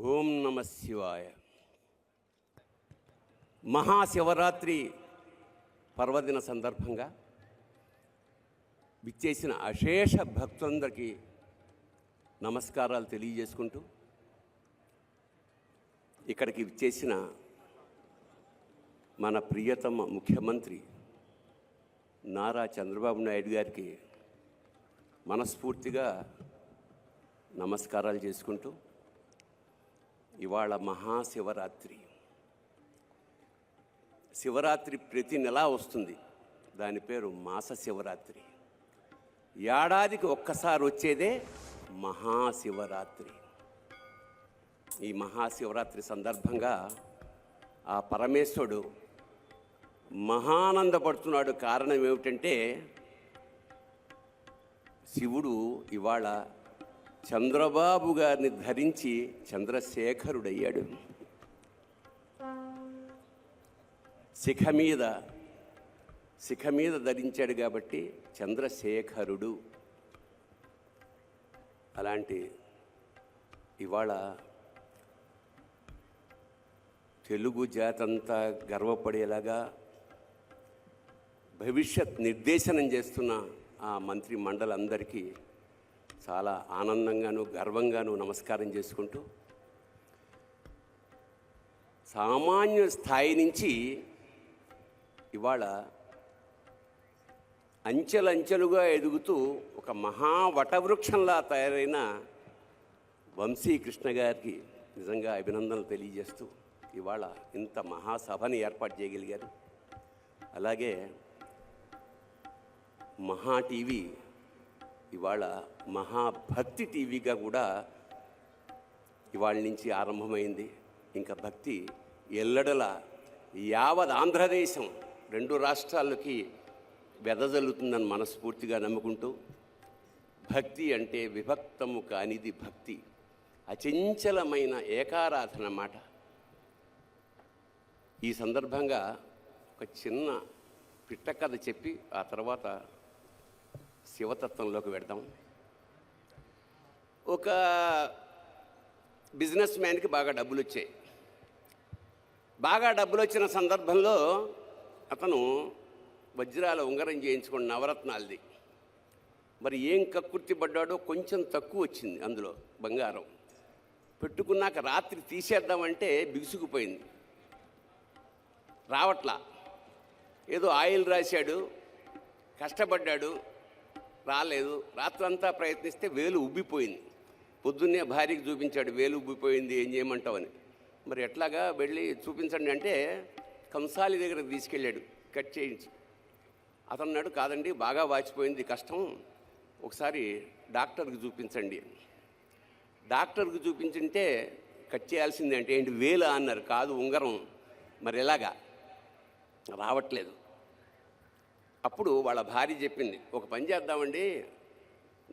ఓం నమ శివాయ. మహాశివరాత్రి పర్వదిన సందర్భంగా విచ్చేసిన అశేష భక్తులందరికీ నమస్కారాలు తెలియజేసుకుంటూ ఇక్కడికి విచ్చేసిన మన ప్రియతమ ముఖ్యమంత్రి నారా చంద్రబాబు నాయుడు గారికి మనస్ఫూర్తిగా నమస్కారాలు చేసుకుంటూ ఇవాళ మహాశివరాత్రి. శివరాత్రి ప్రతి నెలా వస్తుంది. దాని పేరు మాస శివరాత్రి ఏడాదికి ఒక్కసారి వచ్చేదే మహాశివరాత్రి. ఈ మహాశివరాత్రి సందర్భంగా ఆ పరమేశ్వరుడు మహానందపడుతున్నాడు. కారణం ఏమిటంటే శివుడు ఇవాళ చంద్రబాబు గారిని ధరించి చంద్రశేఖరుడయ్యాడు. శిఖ మీద శిఖ మీద ధరించాడు కాబట్టి చంద్రశేఖరుడు. అలాంటి ఇవాళ తెలుగు జాతంతా గర్వపడేలాగా భవిష్యత్ నిర్దేశనం చేస్తున్న ఆ మంత్రి మండలందరికీ చాలా ఆనందంగాను గర్వంగాను నమస్కారం చేసుకుంటూ సామాన్య స్థాయి నుంచి ఇవాళ అంచెలంచెలుగా ఎదుగుతూ ఒక మహా వటవృక్షంలా తయారైన వంశీకృష్ణ గారికి నిజంగా అభినందనలు తెలియజేస్తూ ఇవాళ ఇంత మహాసభని ఏర్పాటు చేయగలిగారు. అలాగే మహా టీవీ ఇవాళ మహాభక్తి టీవీగా కూడా ఇవాళ నుంచి ఆరంభమైంది. ఇంకా భక్తి ఎల్లడల యావత్ ఆంధ్రదేశం రెండు రాష్ట్రాలకి వెదజల్లుతుందని మనస్ఫూర్తిగా నమ్ముకుంటూ భక్తి అంటే విభక్తము కానిది భక్తి. అచంచలమైన ఏకారాధన మాట. ఈ సందర్భంగా ఒక చిన్న పిట్ట కథ చెప్పి ఆ తర్వాత శివతత్వంలోకి వెడదాం ఒక బిజినెస్ మ్యాన్కి బాగా డబ్బులు వచ్చాయి బాగా డబ్బులు వచ్చిన సందర్భంలో అతను వజ్రాల ఉంగరం చేయించుకున్న నవరత్నాలది. మరి ఏం కక్కుర్తి పడ్డాడో కొంచెం తక్కువ వచ్చింది అందులో బంగారం. పెట్టుకున్నాక రాత్రి తీసేద్దామంటే బిగుసుకుపోయింది. రావట్లా. ఏదో ఆయిల్ రాశాడు కష్టపడ్డాడు రాలేదు. రాత్రంతా ప్రయత్నిస్తే వేలు ఉబ్బిపోయింది. పొద్దున్నే భార్యకి చూపించాడు వేలు ఉబ్బిపోయింది ఏం చేయమంటావని. మరి ఎట్లాగా వెళ్ళి చూపించండి అంటే కంసాలి దగ్గర తీసుకెళ్ళాడు కట్ చేయించి. అతన్నాడు కాదండి బాగా వాచిపోయింది కష్టం. ఒకసారి డాక్టర్కి చూపించండి. డాక్టర్కి చూపించుంటే కట్ చేయాల్సిందే అంటే ఏంటి వేలు? అన్నారు. కాదు ఉంగరం. మరి ఎలాగా? రావట్లేదు. అప్పుడు వాళ్ళ భార్య చెప్పింది ఒక పని చేద్దామండి.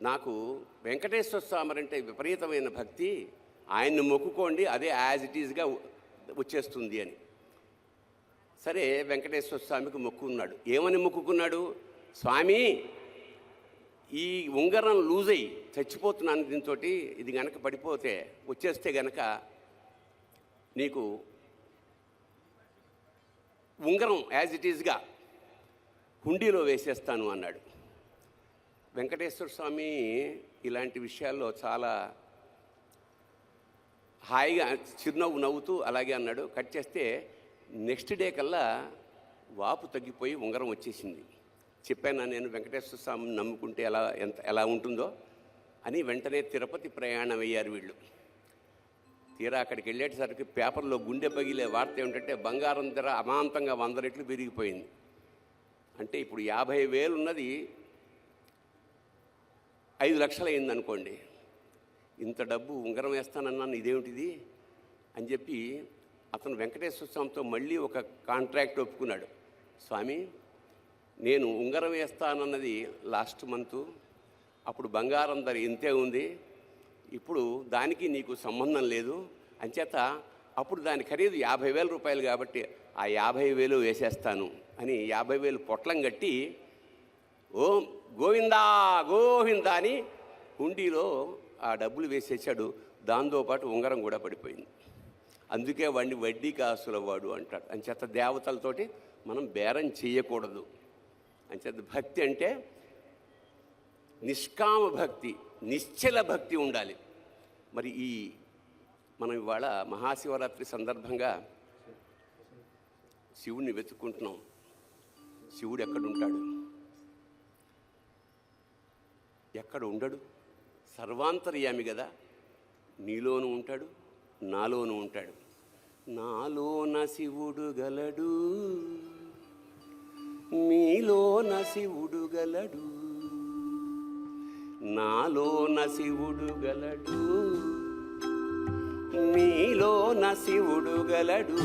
నాకు వెంకటేశ్వర స్వామి అంటే విపరీతమైన భక్తి. ఆయన్ని మొక్కుకోండి అదే యాజ్ ఇట్ ఈజ్గా వచ్చేస్తుంది అని. సరే వెంకటేశ్వర స్వామికి మొక్కుకున్నాడు ఏమని మొక్కుకున్నాడు? స్వామి ఈ ఉంగరం లూజ్ అయ్యి చచ్చిపోతున్నాను దీంతో ఇది గనక పడిపోతే వచ్చేస్తే గనక నీకు ఉంగరం యాజ్ ఇట్ ఈజ్గా హుండీలో వేసేస్తాను అన్నాడు. వెంకటేశ్వర స్వామి ఇలాంటి విషయాల్లో చాలా హాయిగా చిరునవ్వు నవ్వుతూ అలాగే అన్నాడు. కట్ చేస్తే నెక్స్ట్ డే కల్లా వాపు తగ్గిపోయి ఉంగరం వచ్చేసింది. చెప్పాను నేను వెంకటేశ్వర స్వామిని నమ్ముకుంటే ఎలా ఎంత ఎలా ఉంటుందో? అని వెంటనే తిరుపతి ప్రయాణం అయ్యారు వీళ్ళు. తీరా అక్కడికి వెళ్ళేటసరికి పేపర్లో గుండె పగిలే వార్త ఏమిటంటే బంగారం ధర అమాంతంగా వంద రెట్లు పెరిగిపోయింది. అంటే ఇప్పుడు యాభై వేలు ఉన్నది ఐదు లక్షలు ఇంత డబ్బు ఉంగరం వేస్తానన్నాను ఇదేమిటిది? అని చెప్పి అతను వెంకటేశ్వర స్వామితో మళ్ళీ ఒక కాంట్రాక్ట్ ఒప్పుకున్నాడు. స్వామి నేను ఉంగరం వేస్తానన్నది లాస్ట్ మంత్ అప్పుడు బంగారం ధర ఇంతే ఉంది ఇప్పుడు దానికి నీకు సంబంధం లేదు అంచేత అప్పుడు దాని ఖరీదు యాభై వేల రూపాయలు కాబట్టి ఆ యాభై వేలు వేసేస్తాను. అని యాభై వేలు పొట్లం కట్టి ఓం గోవిందా గోవిందా అని హుండీలో ఆ డబ్బులు వేసేసాడు. దాంతోపాటు ఉంగరం కూడా పడిపోయింది. అందుకే వాడిని వడ్డీ కాసుల వాడు అంటాడు. అంచేత దేవతలతోటి మనం బేరం చేయకూడదు. అంచేత భక్తి అంటే నిష్కామ భక్తి నిశ్చల భక్తి ఉండాలి. మరి ఈ మనం ఇవాళ మహాశివరాత్రి సందర్భంగా శివుణ్ణి వెతుక్కుంటున్నాం. శివుడు ఎక్కడుంటాడు? ఎక్కడ ఉండడు సర్వాంతర్యామి కదా నీలోను ఉంటాడు నాలోనూ ఉంటాడు. నాలోన శివుడు గలడు నీలోన శివుడు గలడు నాలోన శివుడు గలడు నీలోన శివుడు గలడు.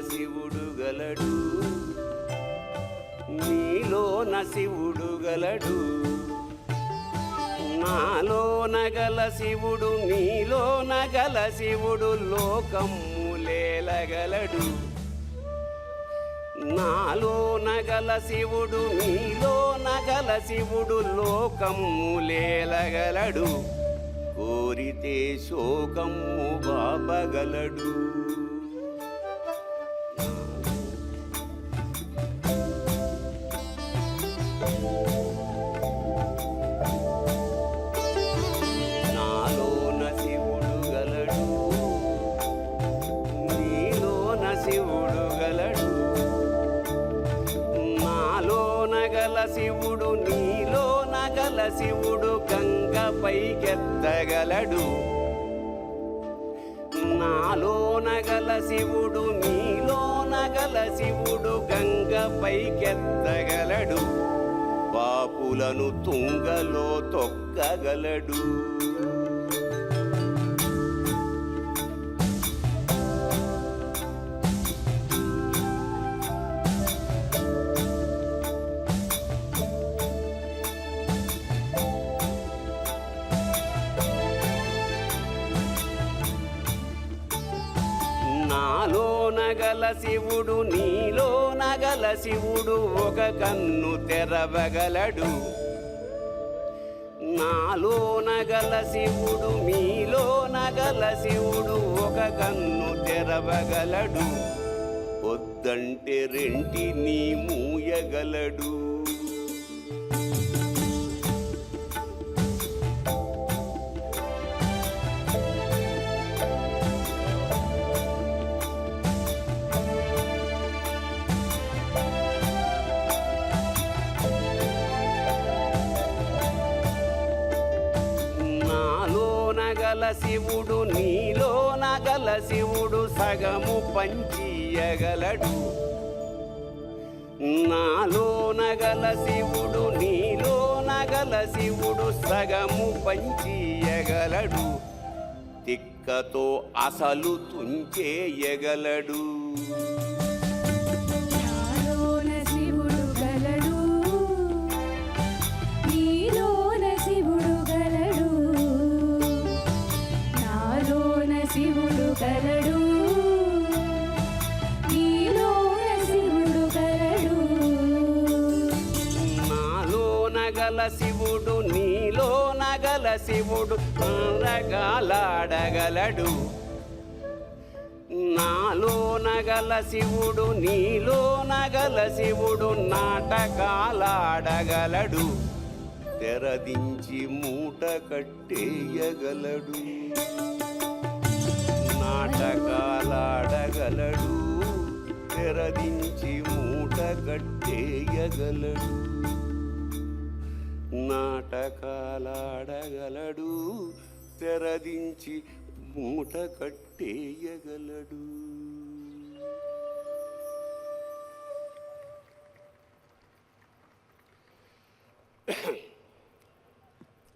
శివుడు గలడు. నీలోన శివుడు గలడు. నాలో నగల శివుడు నీలో నగల శివుడు లోకములేలగలడు నాలో నగల శివుడు నీలో నగల శివుడు లోకములేలగలడు కోరితే శోకము బాపగలడు. శివుడు నీలో నగల శివుడు గంగ పైకెత్తగలడు నాలో నగల శివుడు నీలో నగల శివుడు గంగ పైకెత్తగలడు పాపులను తుంగలో తొక్కగలడు. నాలో నగల శివుడు నీలో నగల శివుడు ఒక కన్ను తెరవగలడు. నాలో నగల శివుడు మీలో నగల శివుడు ఒక కన్ను తెరవగలడు. వద్దంటే రెంటిని మూయగలడు. నాలోన శివుడు నీలో నగల శివుడు సగము పంచియగలడు. నాలో నగల శివుడు నీలో నగల శివుడు సగము పంచియగలడు. తిక్కతో అసలు తుంచేయగలడు. నగల గల శివుడు నీలో నగల శివుడు రగాలాడగలడు నాలో నగల శివుడు నీలో నగల శివుడు నాటకాలాడగలడు. తెరదించి మూట కట్టేయగలడు. నాటకాలాడగలడు. తెరదించి మూట కట్టేయగలడు. నాటకాలాడగలడు తెరదించి మూట కట్టేయగలడు.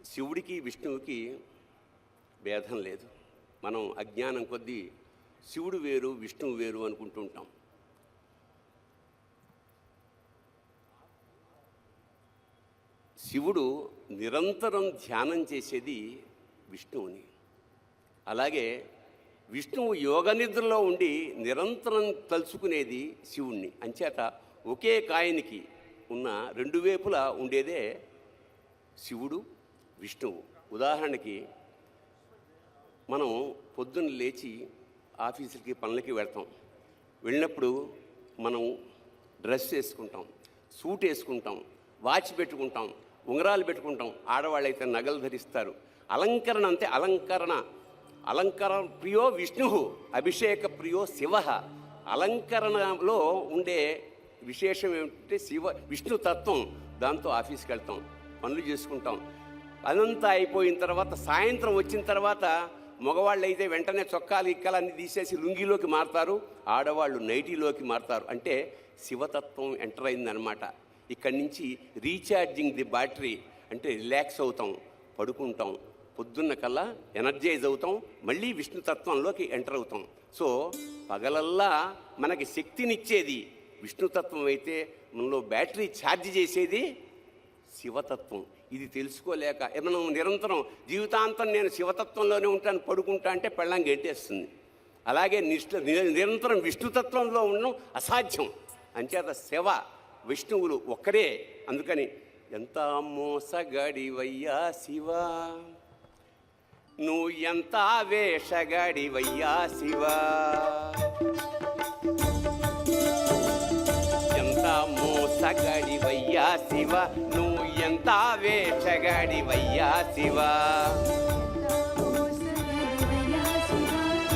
శివుడికి విష్ణువుకి భేదం లేదు. మనం అజ్ఞానం కొద్దీ శివుడు వేరు విష్ణువు వేరు అనుకుంటుంటాం శివుడు నిరంతరం ధ్యానం చేసేది విష్ణువుని. అలాగే విష్ణువు యోగ నిద్రలో ఉండి నిరంతరం తలుచుకునేది శివుణ్ణి. అంచేత ఒకే కాయనికి ఉన్న రెండు వైపులా ఉండేదే శివుడు విష్ణువు. ఉదాహరణకి మనం పొద్దున్న లేచి ఆఫీసులకి పనులకి వెళ్తాం. వెళ్ళినప్పుడు మనం డ్రెస్ వేసుకుంటాం సూట్ వేసుకుంటాం వాచ్ పెట్టుకుంటాం. ఉంగరాలు పెట్టుకుంటాం. ఆడవాళ్ళైతే నగలు ధరిస్తారు. అలంకరణ అంతే అలంకరణ. అలంకరణ ప్రియో విష్ణు అభిషేక ప్రియో శివ. అలంకరణలో ఉండే విశేషం ఏమిటంటే శివ విష్ణు తత్వం. దాంతో ఆఫీస్కి వెళ్తాం పనులు చేసుకుంటాం. అదంతా అయిపోయిన తర్వాత సాయంత్రం వచ్చిన తర్వాత మగవాళ్ళు అయితే వెంటనే చొక్కాలు ఇక్కలన్నీ తీసేసి లుంగిలోకి మారుతారు. ఆడవాళ్ళు నైటీలోకి మారుతారు. అంటే శివతత్వం ఎంటర్ అయిందనమాట ఇక్కడి నుంచి రీఛార్జింగ్ ది బ్యాటరీ అంటే రిలాక్స్ అవుతాం పడుకుంటాం. పొద్దున్న కల్లా ఎనర్జైజ్ అవుతాం మళ్ళీ విష్ణుతత్వంలోకి ఎంటర్ అవుతాం. సో పగలల్లా మనకి శక్తినిచ్చేది విష్ణుతత్వం అయితే మనలో బ్యాటరీ ఛార్జ్ చేసేది శివతత్వం. ఇది తెలుసుకోలేక మనం నిరంతరం జీవితాంతం నేను శివతత్వంలోనే ఉంటాను పడుకుంటా అంటే పెళ్ళం గెంటేస్తుంది. అలాగే నిష్ఠ నిరంతరం విష్ణుతత్వంలో ఉండడం అసాధ్యం. అంచేత శివ విష్ణువులు ఒక్కరే. అందుకని ఎంత మోసగాడివయ్యా శివ? నువ్వు ఎంత వేషగడివయ్యా శివ? ఎంత మోసగాడివయ్యా శివ? నువ్వు ఎంత వేషగడివయ్యా శివ?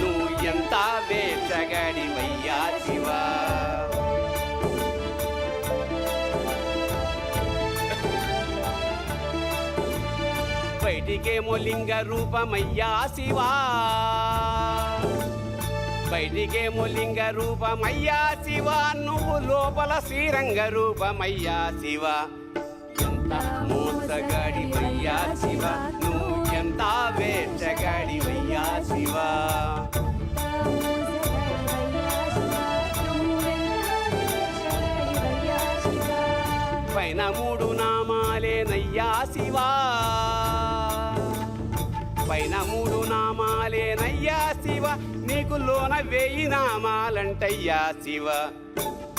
నువ్వు ఎంత వేషగడివయ్యా శివ? బయటికేమో లింగ రూపమయ్యా శివా. బయటికేమో లింగ రూపమయ్యా శివా. నువ్వు లోపల శ్రీరంగ రూపమయ్యా శివ. ఎంత మోసగాడివయ్యా శివ. నువ్వు ఎంత వేషగాడివయ్యా శివా. నామాలేనయ్యా శివ నీకు లోన వేయి నామాలంటయ్యా శివ.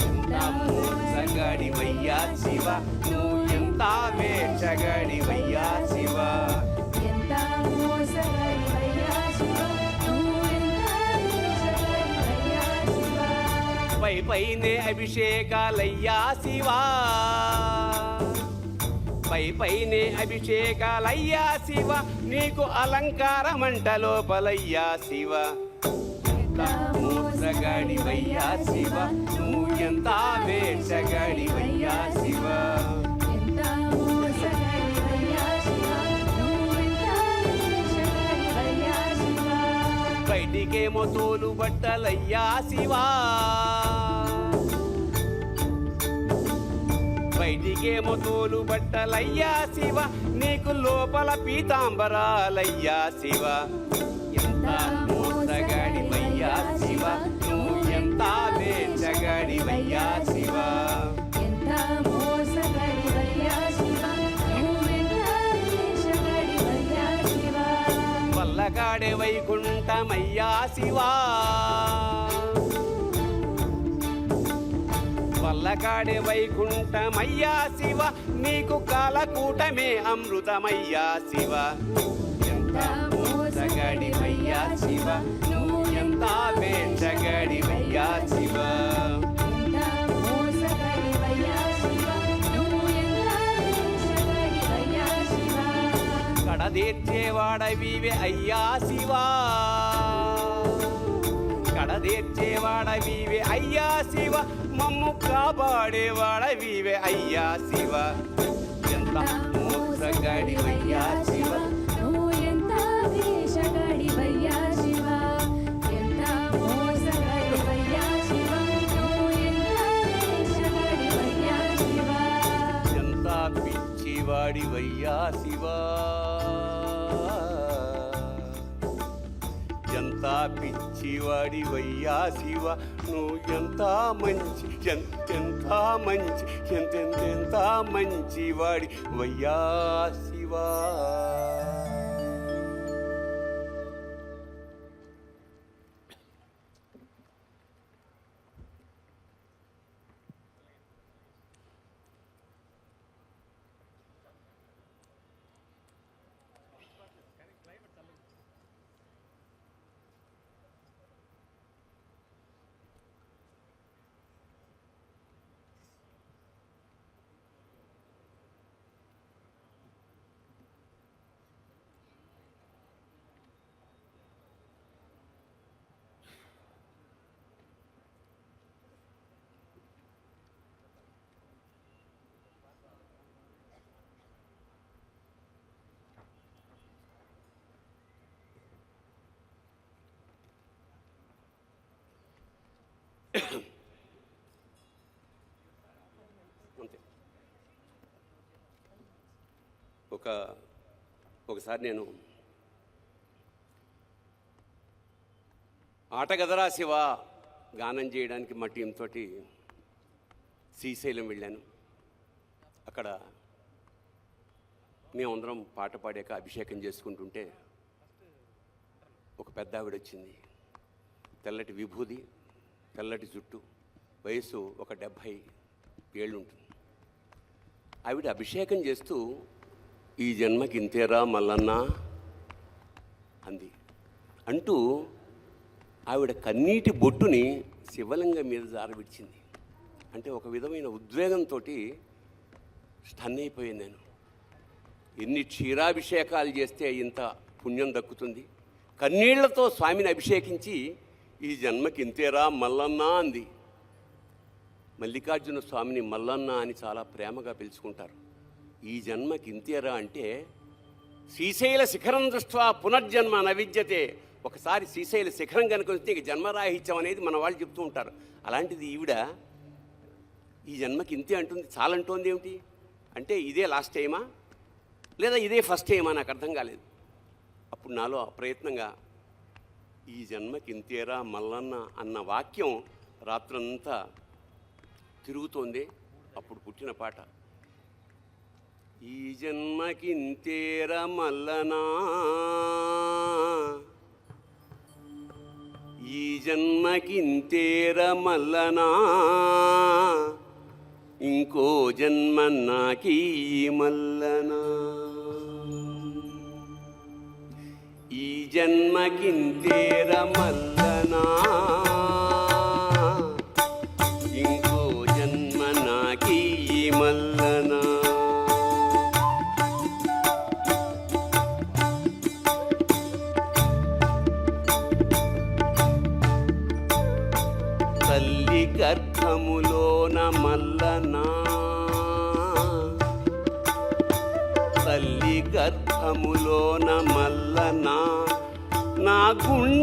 ఎంత మోసగాడివయ్యా శివ నువ్వు ఎంత వేషగాడివయ్యా శివ. పై పైనే అభిషేకాలయ్యా శివా. పై పైనే అభిషేకాలయ్యా శివ. నీకు అలంకారమంట లోపలయ్యా శివ. ఎంత మూసగాడివయ్యా శివ. నువ్వు ఎంత వేషగాడివయ్యా శివ. బయటికేమో తోలు బట్టలయ్యా శివా. బయటికేమో తోలు బట్టలయ్యా శివ నీకు లోపల పీతాంబరాలయ్యా శివ. ఎంత మూసగాడివయ్యా శివ నువ్వు ఎంత వేషగాడివయ్యా శివ. వల్లగాడే వైకుంఠమయ్యా శివా. వల్లగాడే వైకుంఠమయ్యా శివ నీకు కాలకూటమే అమృతమయ్యా శివ. ఎంత మూసగాడివయ్యా శివ నువ్వు ఎంత వేషగాడివయ్యా శివ. కడదీర్చేవాడవివే అయ్యా శివా. కడదీర్చేవాడవివే అయ్యా శివ మమ్ము కాపాడేవాడవివే అయ్యా శివ ఎంత మోసగాడివయ్యా శివ. నువ్వు ఎంత వేషగాడివయ్యా శివ. ఎంత మోసగాడివయ్యా శివ నువ్వు వేషగాడివయ్యా శివ శివ. నువ్వు ఎంత మంచి ఎంతెంత మంచి ఎంతెంతెంత మంచివాడి వయ్యా శివా. ఒక ఒకసారి నేను ఆటగదరా శివ గానం చేయడానికి మా టీంతో శ్రీశైలం వెళ్ళాను. అక్కడ మేమందరం పాట పాడాక అభిషేకం చేసుకుంటుంటే ఒక పెద్ద ఆవిడ వచ్చింది. తెల్లటి విభూది తెల్లటి జుట్టు వయసు ఒక డెబ్భై ఏళ్ళు ఉంటుంది. ఆవిడ అభిషేకం చేస్తూ ఈ జన్మకి ఇంతేరా మల్లన్నా అంది. అంటూ ఆవిడ కన్నీటి బొట్టుని శివలింగం మీద జారబిడిచింది. అంటే ఒక విధమైన ఉద్వేగంతో స్టన్ అయిపోయాను నేను. ఎన్ని క్షీరాభిషేకాలు చేస్తే ఇంత పుణ్యం దక్కుతుంది. కన్నీళ్ళతో స్వామిని అభిషేకించి ఈ జన్మకి ఇంతేరా మల్లన్న అంది. మల్లికార్జున స్వామిని మల్లన్న అని చాలా ప్రేమగా పిలుచుకుంటారు. ఈ జన్మకి ఇంతేరా అంటే శ్రీశైల శిఖరం దృష్ట్యా పునర్జన్మ నవిద్యతే. ఒకసారి శ్రీశైల శిఖరం కనుక వస్తే ఇక జన్మరాహిత్యం అనేది మన వాళ్ళు చెప్తూ ఉంటారు. అలాంటిది ఈవిడ ఈ జన్మకి ఇంతే అంటుంది చాలంటోంది ఏమిటి? అంటే ఇదే లాస్ట్ టైమా లేదా ఇదే ఫస్ట్ టైమా నాకు అర్థం కాలేదు. అప్పుడు నాలో ప్రయత్నంగా ఈ జన్మకి ఇంతేరా మల్లన్న అన్న వాక్యం రాత్రంతా తిరుగుతోంది. అప్పుడు పుట్టిన పాట. ఈ జన్మకింతేర మల్లనా? ఈ జన్మకింతేర మల్లనా? ఇంకో జన్మ నాకీ మల్లనా? ఈ జన్మకింతేర మల్లనా?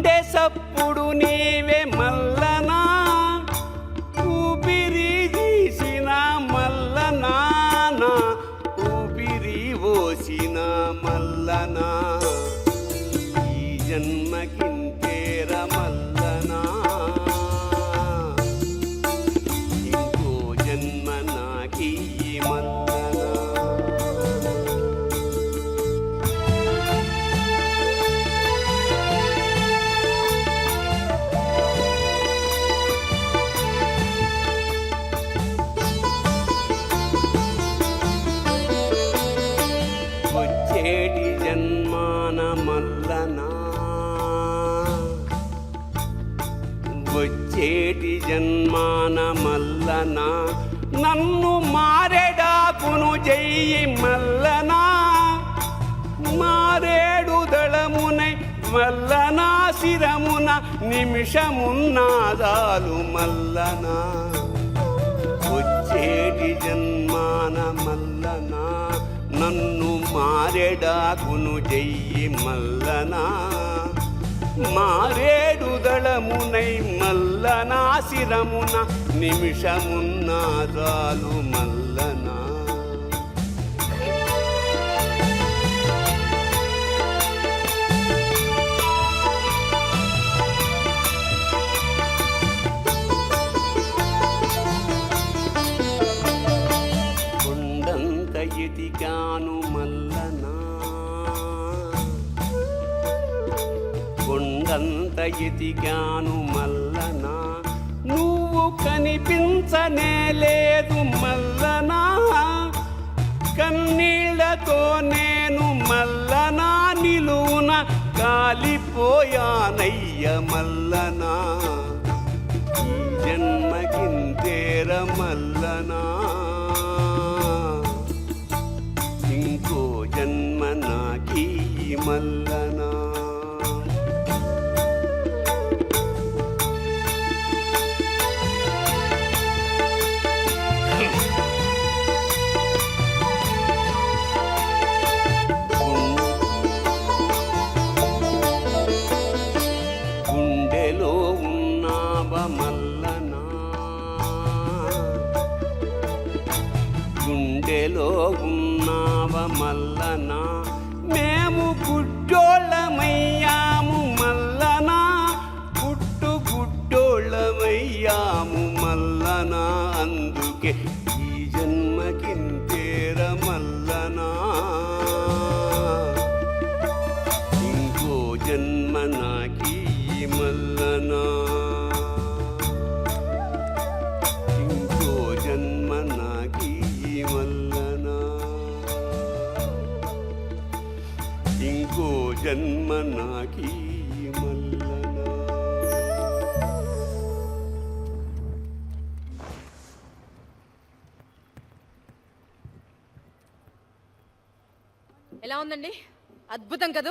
గుండె సప్పుడు నీవే వచ్చేటి జన్మాన మల్లనా నన్ను మారెడాకును చెయ్యి మల్లనా? మారేడు దళమునై మల్లనా? శిరమున నిమిషమున్నాదాలు మల్లనా? వచ్చేటి జన్మాన మల్లనా నన్ను మారెడాకును చెయ్యి మల్లనా? మారేడు దళమునై మల్లనా శిరమున నిమిషమున్నాదాలు మల్లనా. ఎదిగాను మల్లనా? నువ్వు కనిపించనే లేదు మల్లనా? కన్నీళ్ళతో నేను మల్లనా? నిలువున కాలిపోయానయ్య మల్ల అందుకే అద్భుతం కదా?